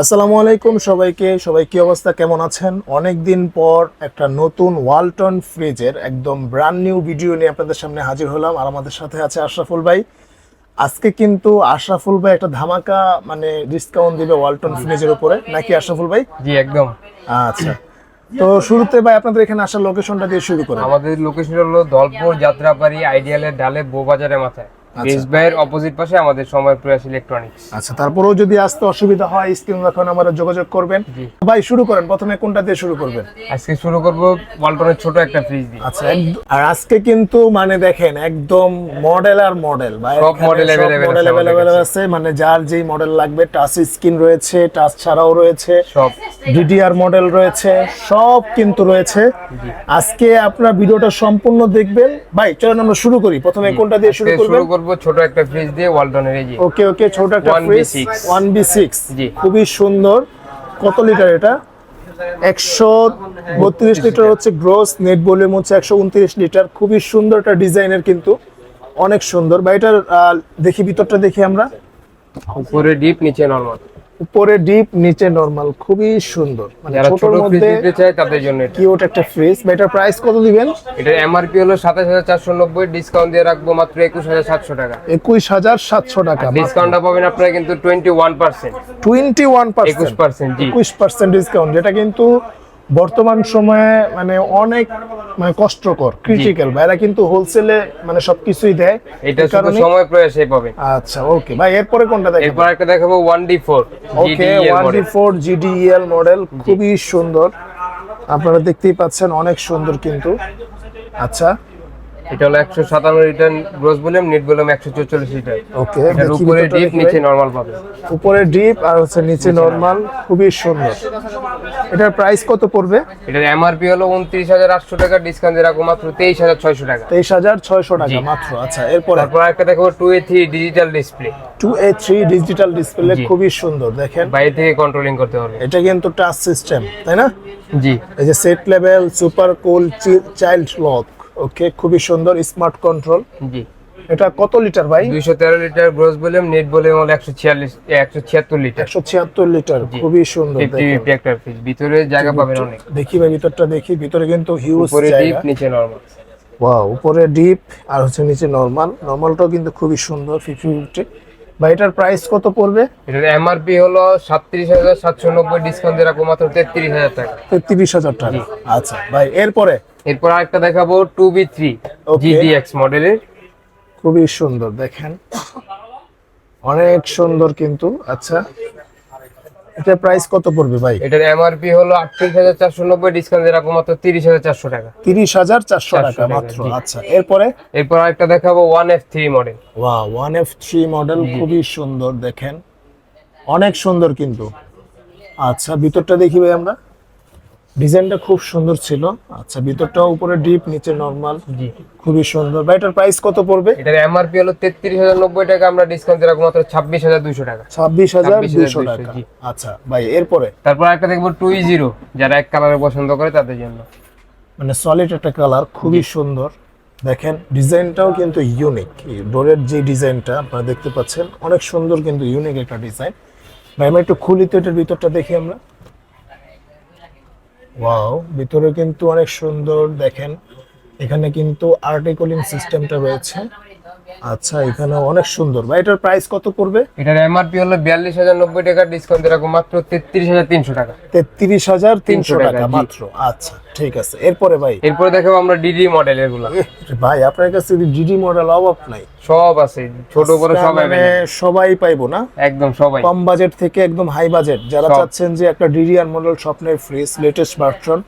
আসসালামু আলাইকুম সবাইকে। সবাই কি অবস্থা? কেমন আছেন? অনেক দিন পর একটা নতুন ওয়ালটন ফ্রিজের একদম ব্র্যান্ড নিউ ভিডিও নিয়ে আপনাদের সামনে হাজির হলাম। আর আমাদের সাথে আছে আশরাফুল ভাই। আজকে কিন্তু আশরাফুল ভাই একটা ধামাকা মানে ডিসকাউন্ট দিবে ওয়ালটন ফ্রিজের উপরে। নাকি আশরাফুল ভাই? জি একদম। আচ্ছা। তো শুরুতে ভাই আপনাদের এখানে আসার লোকেশনটা দিয়ে শুরু করেন। আমাদের লোকেশন হলো দলপুর যাত্রাবাড়ি আইডিয়ালের ডালে বউবাজারের মাথায়। বেস ভাইয়ের অপোজিট পাশে আমাদের সময় প্রয়াস ইলেকট্রনিক্স আচ্ছা তারপরেও যদি আসতে অসুবিধা হয় স্ক্রিন রাখুন আমরা যোগাযোগ করবেন। ভাই শুরু করেন প্রথমে কোনটা দিয়ে শুরু করবেন? আজকে শুরু করব ওয়ালটনের ছোট একটা ফ্রিজ দিয়ে। আচ্ছা আর আজকে কিন্তু মানে দেখেন একদম মডেল আর মডেল সব আমাদের অ্যাভেলেবেল। আছে। মানে যার যেই মডেল লাগবে টাচ স্ক্রিন রয়েছে টাচ ছাড়াও রয়েছে। সব। ডিডিআর মডেল রয়েছে সব কিন্তু রয়েছে। আজকে আপনার ভিডিওটা সম্পূর্ণ দেখবেন। ভাই চলেন আমরা শুরু করি। প্রথমে কোনটা দিয়ে শুরু করবেন? শুরু করব ছোট একটা ফ্রিজ দিয়ে ওয়ালটনের এই ওকে ওকে ছোট একটা fridge one B six G. খুবই সুন্দর। কত লিটার এটা? একশো বত্রিশ লিটার হচ্ছে গ্রোস নেট ভলিউম হচ্ছে একশো উনত্রিশ লিটার খুবই সুন্দর একটা ডিজাইনের কিন্তু। অনেক সুন্দর। বা এটার দেখি ভিতরটা দেখি আমরা। উপরে ডিপ নিচে নরমাল উপরে ডিপ নিচে নরমাল খুবই সুন্দর। মানে ছোটর ছোট মধ্যে নিতে চায় তাদের জন্য কিউট একটা ফ্রিজ বা এটার প্রাইস কত দিবেন? এটার এমআরপি হলো সাতাশ হাজার চারশো নব্বই ডিসকাউন্ট দিয়ে রাখব মাত্র একুশ হাজার সাতশো টাকা। একুশ হাজার সাতশো টাকা ডিসকাউন্টটা পাবেন আপনারা কিন্তু twenty one percent twenty one একুশ পার্সেন্ট পার্সেন্ট জি। একুশ পার্সেন্ট ডিসকাউন্ট যেটা কিন্তু বর্তমান সময়ে মানে অনেক মানে কষ্টকর ক্রিটিক্যাল ভাইরা কিন্তু হোলসেলে মানে সবকিছুই দেয়। এটা কারণ শুধু সময় প্রয়াসে পাবে। আচ্ছা ওকে ভাই এরপরে কোনটা দেখাবো? এরপর একটা দেখাবো one D four okay one D four GDL model খুবই সুন্দর। আপনারা দেখতেই পাচ্ছেন অনেক সুন্দর কিন্তু। আচ্ছা এটা হলো একশো সাতান্ন litre gross volume net volume একশো চল্লিশ লিটার। ওকে এটার উপরে ডিপ নিচে নরমাল পাবে। উপরে ডিপ আর হচ্ছে নিচে নরমাল খুবই সুন্দর। এটার প্রাইস কত পড়বে? এটার এমআরপি হলো উনত্রিশ হাজার আটশো টাকা ডিসকাউন্ট দিয়ে রাখব মাত্র তেইশ হাজার ছয়শো টাকা। তেইশ হাজার ছয়শো টাকা মাত্র। আচ্ছা এরপর? তারপর একটা দেখো two A three digital display two A three digital display খুবই সুন্দর দেখেন। বাইরে থেকে কন্ট্রোলিং করতে পারবে এটা কিন্তু টাচ সিস্টেম তাই না? জি। এই যে set level super cool child lock okay খুবই সুন্দর স্মার্ট কন্ট্রোল জি। এটা কত লিটার ভাই? দুইশো তেরো litre gross volume net volume হলো একশো ছিয়াল্লিশ একশো ছিয়াত্তর লিটার একশো ছিয়াত্তর লিটার খুবই সুন্দর দেখেন। ভিতরে জায়গা পাবেন অনেক। দেখি ভাই ভিতরটা দেখি ভিতরে কিন্তু হিউজ উপরে ডিপ নিচে নরমাল ওয়াও উপরে ডিপ আর হচ্ছে নিচে নরমাল নরমালটাও কিন্তু খুবই সুন্দর ফিফটি ফিফটি বা এটার প্রাইস কত পড়বে? এটার এমআরপি হলো সাতত্রিশ হাজার সাতশো নব্বই ডিসকাউন্ট দিয়ে রাখব মাত্র তেত্রিশ হাজার টাকা। তেত্রিশ হাজার টাকা। আচ্ছা ভাই এরপরে? এরপর আরেকটা দেখাবো টু বি থ্রি. জিডিএক্স মডেলের খুবই সুন্দর দেখেন। অনেক সুন্দর কিন্তু আচ্ছা। এটা প্রাইস কত পড়বে ভাই? এটার এমআরপি হলো আটত্রিশ হাজার চারশো নব্বই ডিসকাউন্ট দিয়ে রাখব মাত্র তিরিশ হাজার চারশো টাকা। তিরিশ হাজার চারশো টাকা টাকা, মাত্র আচ্ছা। এরপরে? এরপর আরেকটা দেখাবো ওয়ান এফ থ্রি মডেল ওয়া ওয়ান এফ থ্রি মডেল খুবই সুন্দর দেখেন। অনেক সুন্দর কিন্তু। আচ্ছা ভিতরটা দেখি ভাই আমরা। ডিজাইনটা খুব সুন্দর ছিল। আচ্ছা ভিতরটা উপরে ডিপ নিচে নরমাল জি। খুবই সুন্দর। ভাই এটার প্রাইস কত পড়বে? এটার এমআরপি হলো তেত্রিশ হাজার নব্বই টাকা আমরা ডিসকাউন্ট রাখব মাত্র ছাব্বিশ হাজার দুইশো টাকা। ছাব্বিশ হাজার 26,200 দুশো টাকা। আচ্ছা ভাই এরপরে? তারপর একটা দেখব টু জিরো যারা এক কালারে পছন্দ করে তাদের জন্য। মানে সলিড একটা কালার খুবই সুন্দর। দেখেন ডিজাইনটাও কিন্তু ইউনিক ডোরের যে ডিজাইনটা আপনারা দেখতে পাচ্ছেন অনেক সুন্দর কিন্তু ইউনিক একটা ডিজাইন। ভাই আমরা একটু খুলি তো এটার ভিতরটা দেখি আমরা। ওয়াও ভিতরে কিন্তু অনেক সুন্দর দেখেন। এখানে কিন্তু আর্টিকুলিং সিস্টেমটা রয়েছে। আচ্ছা এখানে অনেক সুন্দর। ভাই এটার প্রাইস কত পড়বে? এটার এমআরপি হলো বিয়াল্লিশ হাজার নব্বই টাকা ডিসকাউন্ট রাখব মাত্র তেত্রিশ হাজার তিনশো টাকা। তেত্রিশ হাজার তিনশো টাকা টাকা, মাত্র? আচ্ছা ঠিক আছে। এরপরে ভাই? এরপরে দেখাবো আমরা ডিডি মডেল এগুলো। ভাই আপনার কাছে ডিডি মডেল অভাব নাই সব আছে ছোট বড় সব সবাই পাইবো না? একদম সবাই। কম বাজেট থেকে একদম হাই বাজেট যারা। চাচ্ছেন যে একটা ডিডিআর মডেল স্বপ্নের ফ্রিজ লেটেস্ট ভার্সন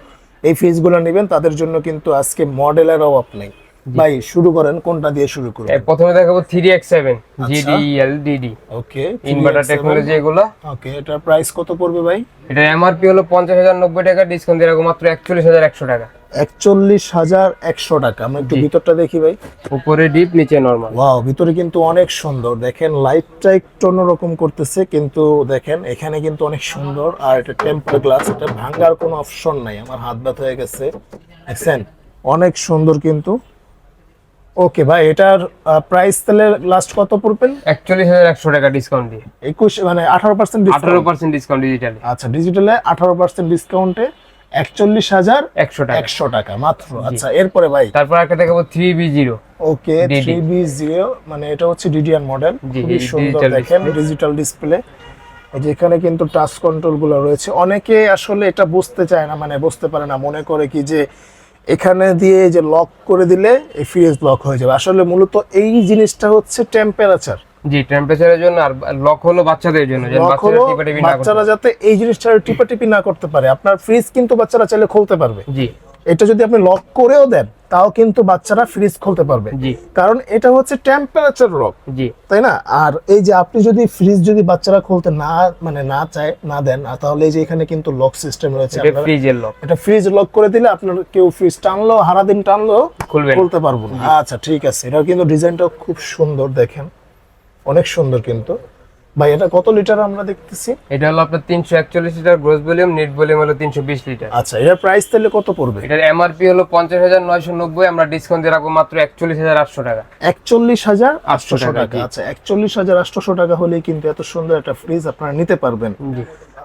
এই ফ্রিজগুলো নেবেন তাদের জন্য কিন্তু আজকে মডেলের অভাব নেই। ভাই শুরু করেন কোনটা দিয়ে শুরু করুন এ, প্রথমে দেখাবো থ্রি এক্স সেভেন আচ্ছা। GDL DD okay inverter technology এগুলো। ওকে এটা প্রাইস কত পড়বে ভাই? এটার এমআরপি হলো পঞ্চাশ হাজার নব্বই টাকা ডিসকাউন্ট দিয়ে রাখব মাত্র একচল্লিশ হাজার একশো টাকা। একচল্লিশ হাজার একশো টাকা। আমরা একটু ভিতরটা দেখি ভাই। উপরে ডিপ নিচে নরমাল ওয়াও ভিতরে কিন্তু অনেক সুন্দর। দেখেন লাইটটা একটু অন্যরকম করতেছে কিন্তু দেখেন এখানে কিন্তু অনেক সুন্দর। আর এটা টেম্পার গ্লাস এটা ভাঙার কোনো অপশন নাই। আমার হাত ব্যথা হয়ে গেছে। দেখছেন? অনেক সুন্দর কিন্তু। ওকে ভাই এটার প্রাইস তাহলে লাস্ট কত হাজার একশো টাকা ডিসকাউন্ট দিয়ে। একুশ মানে আঠারো পার্সেন্ট আঠারো পার্সেন্ট ডিসকাউন্ট ডিজিটালি আচ্ছা ডিজিটালে আঠারো পার্সেন্ট ডিসকাউন্টে একচল্লিশ হাজার একশো টাকা। একশো টাকা। মাত্র আচ্ছা এরপরে ভাই? তারপর একটা দেখাবো three B zero okay DD three B zero মানে এটা হচ্ছে ডিডিআর মডেল খুবই সুন্দর দেখেন ডিজিটাল ডিসপ্লে যেখানে কিন্তু টাচ কন্ট্রোলগুলো রয়েছে। অনেকে আসলে এটা বুঝতে চায় না মানে বুঝতে পারে না মনে করে কি যে এখানে দিয়ে যে লক করে দিলে এই ফ্রিজ লক হয়ে যাবে। আসলে মূলত এই জিনিসটা হচ্ছে টেম্পারেচার জি টেম্পারেচারের জন্য আর লক হলো বাচ্চাদের জন্য যেন লক বাচ্চারা হলো টিপাটিপি না করতে বাচ্চারা যাতে এই জিনিসটা টিপাটিপি না করতে পারে। আপনার ফ্রিজ কিন্তু বাচ্চারা চাইলে খুলতে পারবে। জি। এটা যদি আপনি লক করেও দেন তাও কিন্তু বাচ্চারা ফ্রিজ খুলতে পারবে। কারণ এটা হচ্ছে টেম্পারেচার লক তাই না? আর এই যে আপনি যদি ফ্রিজ যদি বাচ্চারা খুলতে না মানে না চায় না দেন আর তাহলে এই যে এখানে কিন্তু লক সিস্টেম রয়েছে ফ্রিজের লক এটা ফ্রিজ লক করে দিলে আপনার কেউ ফ্রিজ টানলো হারা দিন টানলো খুলতে পারব না। আচ্ছা ঠিক আছে। এটা কিন্তু ডিজাইনটা খুব সুন্দর দেখেন। অনেক সুন্দর কিন্তু। ভাই এটা কত লিটার আমরা দেখতেছি? এটা হলো আপনার তিনশো একচল্লিশ litre gross volume net volume হলো তিনশো বিশ লিটার। আচ্ছা এটার প্রাইস তাহলে কত পড়বে? এটার এমআরপি হলো পঞ্চাশ হাজার নয়শো নব্বই আমরা ডিসকাউন্ট দিয়ে রাখব মাত্র একচল্লিশ হাজার আটশো টাকা। একচল্লিশ হাজার আটশো টাকা, টাকা। আচ্ছা একচল্লিশ হাজার আটশো টাকা হলে কিন্তু এত সুন্দর একটা ফ্রিজ আপনারা নিতে পারবেন।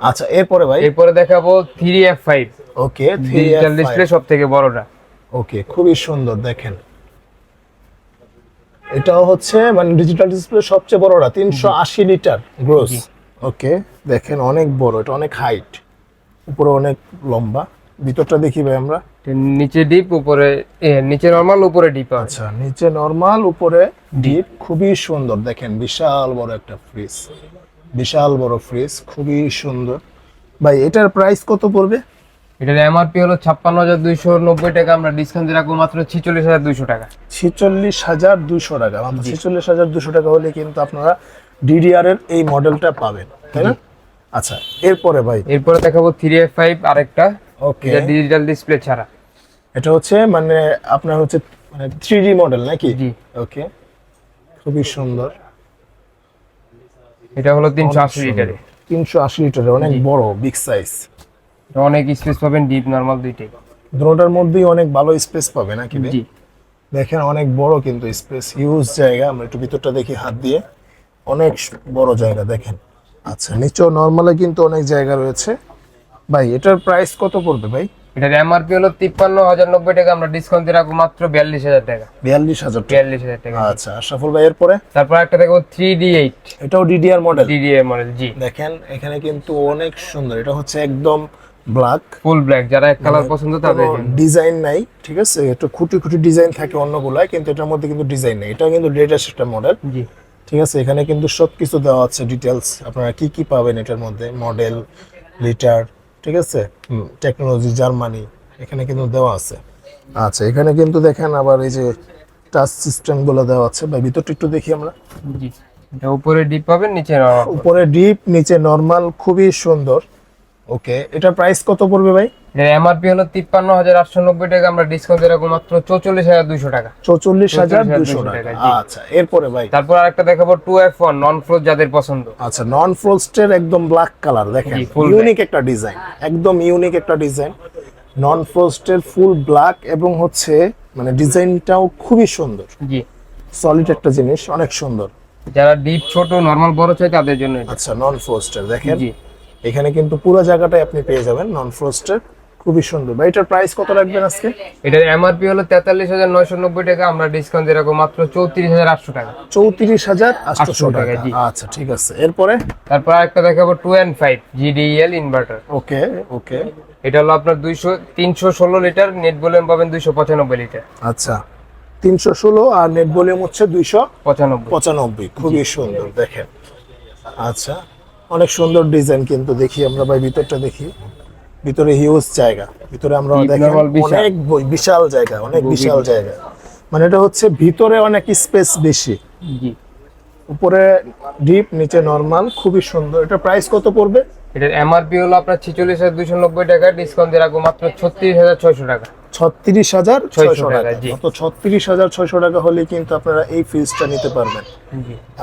আচ্ছা এরপরে ভাই? এরপরে দেখাবো three F five okay digital display সব থেকে বড়টা। ওকে খুবই সুন্দর দেখেন। এটাও হচ্ছে মানে ডিজিটাল ডিসপ্লে সবচেয়ে বড়টা তিনশো আশি লিটার গ্রোস ওকে দেখেন অনেক বড় এটা অনেক হাইট উপরে অনেক লম্বা। ভিতরটা দেখি ভাই আমরা। নিচে ডিপ উপরে নিচে নরমাল উপরে ডিপ আচ্ছা নিচে নরমাল উপরে ডিপ খুবই সুন্দর। দেখেন বিশাল বড় একটা ফ্রিজ বিশাল বড় ফ্রিজ খুবই সুন্দর। ভাই এটার প্রাইস কত পড়বে? এটার এমআরপি হলো ছাপ্পান্ন হাজার দুইশো নব্বই টাকা আমরা ডিসকাউন্ট রাখব মাত্র ছিচল্লিশ হাজার দুইশো টাকা। ছেচল্লিশ হাজার দুশো টাকা ছেচল্লিশ হাজার দুশো টাকা হলে কিন্তু আপনারা ডিডিআর এর এই মডেলটা পাবেন তাই না? আচ্ছা এরপরে ভাই? এরপরে দেখাবো থ্রি এফ ফাইভ আরেকটা ওকে এটা ডিজিটাল ডিসপ্লে ছাড়া। এটা হচ্ছে মানে আপনার হচ্ছে মানে থ্রি ডি মডেল নাকি? জি। ওকে খুবই সুন্দর। এটা হলো তিনশো আশি লিটারে তিনশো আশি লিটারের অনেক বড় বিগ সাইজ অনেক স্পেস পাবেন ডিপ নরমাল দুইটাই। দুটোটার মধ্যেই অনেক ভালো স্পেস পাবে নাকি? জি। দেখেন অনেক বড় কিন্তু স্পেস হিউজ জায়গা। আমরা একটু ভিতরটা দেখি হাত দিয়ে। অনেক বড় জায়গা দেখেন। আচ্ছা নিচেও নর্মালে কিন্তু অনেক জায়গা রয়েছে। ভাই এটার প্রাইস কত পড়বে ভাই? এটার এমআরপি হলো তিপ্পান্ন হাজার নব্বই টাকা আমরা ডিসকাউন্ট দিয়ে রাখব মাত্র বিয়াল্লিশ হাজার টাকা। বিয়াল্লিশ হাজার টাকা। বিয়াল্লিশ হাজার টাকা। আচ্ছা আশরাফুল ভাই এরপরে? তারপর একটা দেখব থ্রি ডি এইট এটাও ডিডিআর মডেল ডিডিএ মডেল জি। দেখেন এখানে কিন্তু অনেক সুন্দর। এটা হচ্ছে একদম ব্ল্যাক ফুল ব্ল্যাক যারা এক কালার পছন্দ তাদের ডিজাইন নাই ঠিক আছে? একটু খুঁটি খুঁটি ডিজাইন থাকে অন্যগুলায় কিন্তু এটার মধ্যে কিন্তু ডিজাইন নেই। এটা কিন্তু লেটেস্ট একটা মডেল জি। ঠিক আছে? এখানে কিন্তু সব কিছু দেওয়া আছে ডিটেলস আপনারা কি কি পাবেন এটার মধ্যে? মডেল লিটার ঠিক আছে? টেকনোলজি জার্মানি এখানে কিন্তু দেওয়া আছে। আচ্ছা এখানে কিন্তু দেখেন আবার এই যে টাচ সিস্টেমগুলো দেওয়া আছে। বা ভিতরটা একটু দেখি আমরা। জি। উপরে ডিপ পাবেন নিচে উপরে ডিপ নিচে নর্মাল খুবই সুন্দর। ওকে এটার প্রাইস কত পড়বে ভাই? এর এমআরপি হলো তিপ্পান্ন হাজার আটশো নব্বই টাকা আমরা ডিসকাউন্ট রাখব মাত্র চৌচল্লিশ হাজার দুইশো টাকা। চৌচল্লিশ হাজার দুশো 44,200 টাকা। আচ্ছা এরপরে ভাই? তারপর আরেকটা দেখাবো two F one non floor যাদের পছন্দ। আচ্ছা নন ফ্রোস্টের একদম ব্ল্যাক কালার দেখেন ইউনিক একটা ডিজাইন একদম ইউনিক একটা ডিজাইন নন ফ্রোস্টের ফুল ব্ল্যাক এবং হচ্ছে মানে ডিজাইনটাও খুবই সুন্দর। জি। সলিড একটা জিনিস অনেক সুন্দর। যারা ডিপ ছোট নরমাল বড় চাই তাদের জন্য এটা। আচ্ছা নন ফ্রোস্টের দেখেন। জি। এখানে কিন্তু পুরো জায়গাটাই আপনি পেয়ে যাবেন নন ফ্রোস্টের খুবই সুন্দর। ভাই এটার প্রাইস কত রাখবেন আজকে? এটার এমআরপি হলো তেতাল্লিশ হাজার নয়শো নব্বই টাকা। আমরা ডিসকাউন্ট রাখব মাত্র চৌত্রিশ হাজার আটশো টাকা। চৌত্রিশ হাজার আটশো টাকা। আচ্ছা ঠিক আছে। এরপরে? তারপর আরেকটা দেখাবো two and five GDL inverter okay okay. এটা হলো আপনার দুইশো তিনশো ষোলো লিটার নেট ভলিউম পাবেন দুইশো পঁচানব্বই লিটার। আচ্ছা তিনশো ষোলো আর নেট ভলিউম হচ্ছে দুইশো পঁচানব্বই। পঁচানব্বই। খুবই সুন্দর দেখেন। আচ্ছা অনেক সুন্দর ডিজাইন কিন্তু দেখি আমরা ভাই ভিতরটা দেখি। ভিতরে হিউজ জায়গা। ভিতরে আমরা। অনেক বিশাল জায়গা অনেক বিশাল জায়গা। মানে এটা হচ্ছে ভিতরে অনেক স্পেস বেশি। জি। উপরে ডিপ নিচে নরমাল খুবই সুন্দর। এটা প্রাইস কত পড়বে? এটার এমআরপি হলো আপনার ছিচল্লিশ হাজার দুইশো নব্বই টাকা ডিসকাউন্ট দিয়ে রাখব মাত্র ছত্রিশ হাজার ছয়শো টাকা। ছত্রিশ হাজার ছয়শো টাকা তো ছত্রিশ হাজার ছয়শো টাকা হলে কিন্তু আপনারা এই ফ্রিজটা নিতে পারবেন।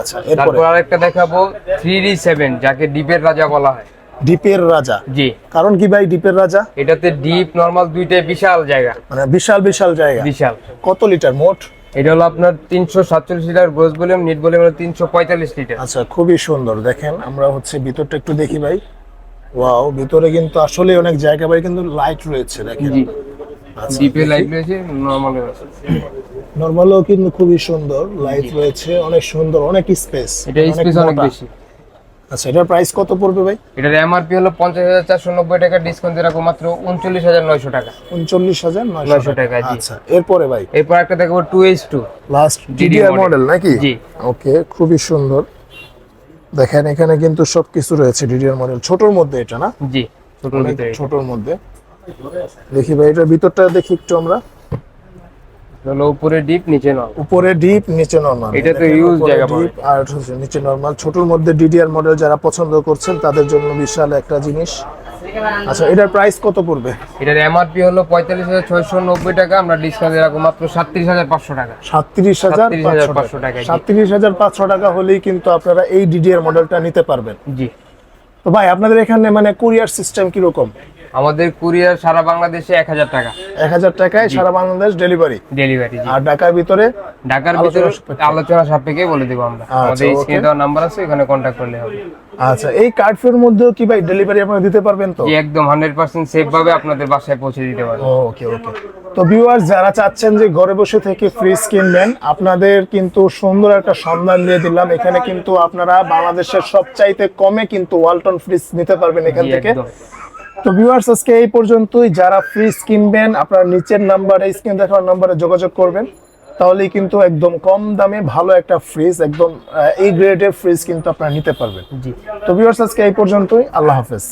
আচ্ছা এরপরে। আরেকটা দেখাবো থ্রি সেভেন যাকে ডিপের রাজা বলা হয়। ডিপের রাজা। জি। কারণ কি ভাই ডিপের রাজা? এটাতে ডিপ নরমাল দুইটাই বিশাল জায়গা। মানে বিশাল বিশাল জায়গা। বিশাল। কত লিটার মোট? এটা হলো আপনার তিনশো সাতচল্লিশ litre gross volume net volume হলো তিনশো পঁয়তাল্লিশ লিটার আচ্ছা খুবই সুন্দর। দেখেন আমরা হচ্ছে ভিতরটা একটু দেখি ভাই। ওয়াও ভিতরে কিন্তু আসলে অনেক জায়গা বাড়ি কিন্তু লাইট রয়েছে দেখেন। ডিপে লাইট রয়েছে নর্মাল নর্মালও কিন্তু খুবই সুন্দর লাইট রয়েছে অনেক সুন্দর অনেক স্পেস এটা স্পেস অনেক বেশি। আচ্ছা এটার প্রাইস কত পড়বে ভাই? এটার এমআরপি হলো পঞ্চাশ হাজার চারশো নব্বই টাকা ডিসকাউন্ট দিয়ে রাখব মাত্র উনচল্লিশ হাজার নয়শো টাকা। উনচল্লিশ হাজার নয়শো নয়শো টাকা, জি। আচ্ছা এরপরে ভাই? এরপর একটা দেখব two H two last DDR model নাকি? জি। ওকে খুবই সুন্দর। দেখেন এখানে কিন্তু সবকিছু রয়েছে ডিডিআর মডেল ছোটর মধ্যে এটা না? জি ছোট অনেক ভিতরে ছোটর মধ্যে। দেখি ভাই এটার ভিতরটা দেখি একটু আমরা। হলো উপরে ডিপ নিচে নয় উপরে ডিপ নিচে নরমাল এটা তো huge জায়গা পাবে। ডিপ আর হচ্ছে নিচে নরমাল ছোটর মধ্যে ডিডিআর মডেল যারা পছন্দ করছেন তাদের জন্য বিশাল একটা জিনিস। আচ্ছা এটার প্রাইস কত পড়বে? এটার এমআরপি হলো পঁয়তাল্লিশ হাজার ছয়শো নব্বই টাকা আমরা ডিসকাউন্ট রাখব মাত্র সাতত্রিশ হাজার পাঁচশো টাকা। সাতত্রিশ হাজার 37,500 টাকা। সাতত্রিশ হাজার পাঁচশো টাকা হলেই কিন্তু আপনারা এই ডিডিআর মডেলটা নিতে পারবেন। জি। তো ভাই আপনাদের এখানে মানে কুরিয়ার সিস্টেম কীরকম? আমাদের কুরিয়ার সারা বাংলাদেশে এক হাজার টাকা। এক হাজার টাকায় সারা বাংলাদেশ ডেলিভারি। ডেলিভারি আর ঢাকার ভিতরে ঢাকার ভিতরে আলোচনা সাপেক্ষে বলে দেবো আমরা। আচ্ছা, আমাদের okay. স্ক্রিনে দেওয়ার নাম্বার আছে এখানে কন্ট্যাক্ট করলে হবে। আচ্ছা এই কার্ড কার্ডফের মধ্যেও কি ভাই ডেলিভারি আপনারা দিতে পারবেন তো? একদম হান্ড্রেড পার্সেন্ট সেফ ভাবে আপনাদের বাসায় পৌঁছে দিতে পারব ওকে ওকে। তো ভিউয়ার্স যারা চাচ্ছেন যে ঘরে বসে থেকে ফ্রিজ কিনবেন আপনাদের কিন্তু সুন্দর একটা সন্ধান দিয়ে দিলাম। এখানে কিন্তু আপনারা বাংলাদেশের সবচাইতে কমে কিন্তু ওয়ালটন ফ্রিজ নিতে পারবেন এখান থেকে। তো ভিউয়ার্স আজকে এই পর্যন্তই। যারা ফ্রিজ কিনবেন আপনার নিচের নাম্বারে স্ক্রিন দেখার নাম্বারে যোগাযোগ করবেন। তাহলেই কিন্তু একদম কম দামে ভালো একটা ফ্রিজ একদম এই গ্রেডের ফ্রিজ কিন্তু আপনারা নিতে পারবেন। জি। তো ভিউয়ার্স আজকে এই পর্যন্তই। আল্লাহ হাফেজ।